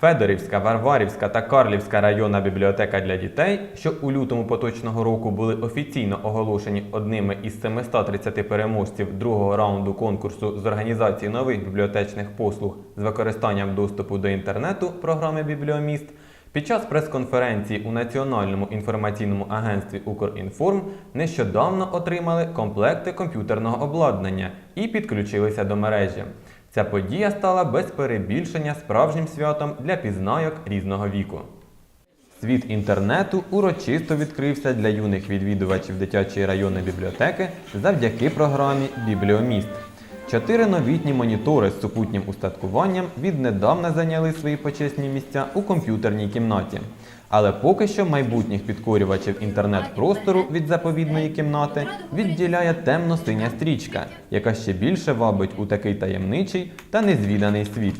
Федорівська, Варварівська та Карлівська районна бібліотека для дітей, що у лютому поточного року були офіційно оголошені одними із 730 переможців другого раунду конкурсу з організації нових бібліотечних послуг з використанням доступу до інтернету програми Бібліоміст, під час прес-конференції у Національному інформаційному агентстві Укрінформ нещодавно отримали комплекти комп'ютерного обладнання і підключилися до мережі. Ця подія стала без перебільшення справжнім святом для пізнайок різного віку. Світ інтернету урочисто відкрився для юних відвідувачів дитячої районної бібліотеки завдяки програмі Бібліоміст. Чотири новітні монітори з супутнім устаткуванням віднедавна зайняли свої почесні місця у комп'ютерній кімнаті. Але поки що майбутніх підкорювачів інтернет-простору від заповідної кімнати відділяє темно-синя стрічка, яка ще більше вабить у такий таємничий та незвіданий світ.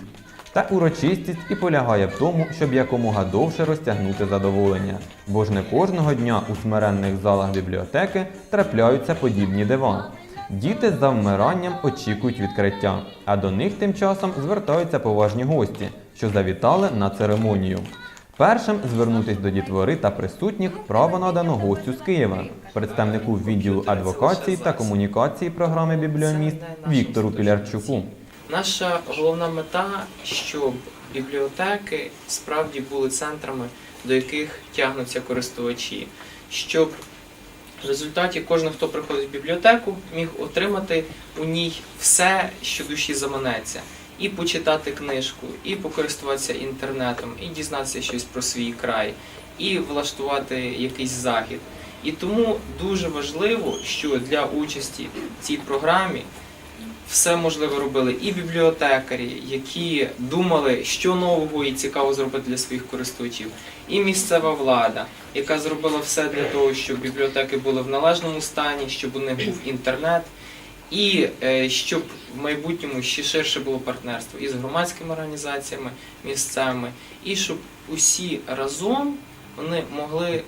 Та урочистість і полягає в тому, щоб якомога довше розтягнути задоволення, бо ж не кожного дня у смиренних залах бібліотеки трапляються подібні дива. Діти з завмиранням очікують відкриття, а до них тим часом звертаються поважні гості, що завітали на церемонію. Першим звернутись до дітвори та присутніх право надано гостю з Києва, представнику відділу адвокації та комунікації програми Бібліоміст Віктору Пілярчуку. Наша головна мета, щоб бібліотеки справді були центрами, до яких тягнуться користувачі, щоб в результаті кожен, хто приходить в бібліотеку, міг отримати у ній все, що душі заманеться. І почитати книжку, і покористуватися інтернетом, і дізнатися щось про свій край, і влаштувати якийсь захід. І тому дуже важливо, що для участі в цій програмі все можливе робили і бібліотекарі, які думали, що нового і цікаво зробити для своїх користувачів, і місцева влада, яка зробила все для того, щоб бібліотеки були в належному стані, щоб у них був інтернет, і е, щоб в майбутньому ще ширше було партнерство і з громадськими організаціями місцями, і щоб усі разом вони могли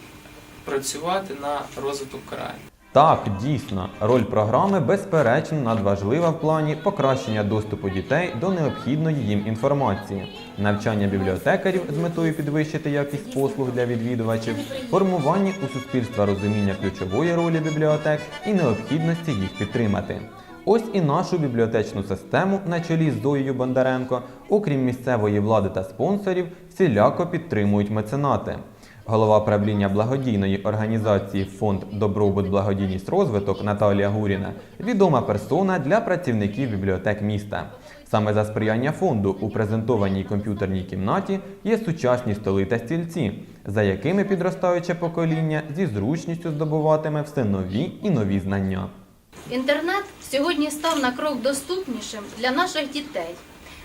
працювати на розвиток краю. Так, дійсно, роль програми безперечно надважлива в плані покращення доступу дітей до необхідної їм інформації, навчання бібліотекарів з метою підвищити якість послуг для відвідувачів, формування у суспільства розуміння ключової ролі бібліотек і необхідності їх підтримати. Ось і нашу бібліотечну систему на чолі з Зоєю Бондаренко, окрім місцевої влади та спонсорів, всіляко підтримують меценати. Голова правління благодійної організації Фонд Добробут Благодійність Розвиток Наталія Гуріна відома персона для працівників бібліотек міста. Саме за сприяння фонду у презентованій комп'ютерній кімнаті є сучасні столи та стільці, за якими підростаюче покоління зі зручністю здобуватиме все нові і нові знання. Інтернет сьогодні став на крок доступнішим для наших дітей.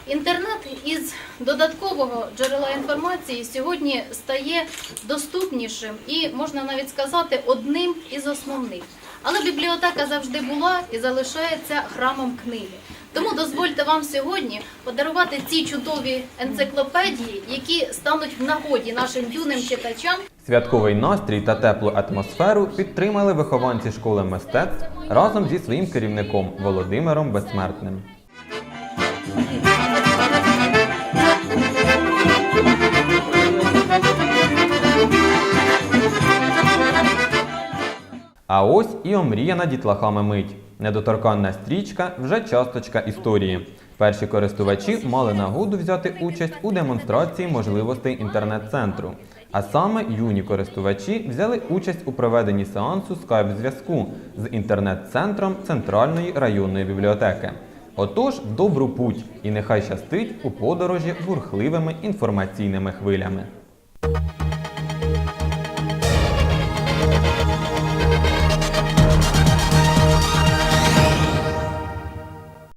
Інтернет із додаткового джерела інформації сьогодні стає доступнішим і можна навіть сказати одним із основних. Але бібліотека завжди була і залишається храмом книги. Тому дозвольте вам сьогодні подарувати ці чудові енциклопедії, які стануть в нагоді нашим юним читачам Святковий настрій та теплу атмосферу підтримали вихованці школи мистецтв разом зі своїм керівником Володимиром Безсмертним. А ось і омріяна дітлахами мить. Недоторканна стрічка вже часточка історії. Перші користувачі мали нагоду взяти участь у демонстрації можливостей інтернет-центру. А саме юні користувачі взяли участь у проведенні сеансу скайп-зв'язку з інтернет-центром Центральної районної бібліотеки. Отож, добру путь і нехай щастить у подорожі бурхливими інформаційними хвилями.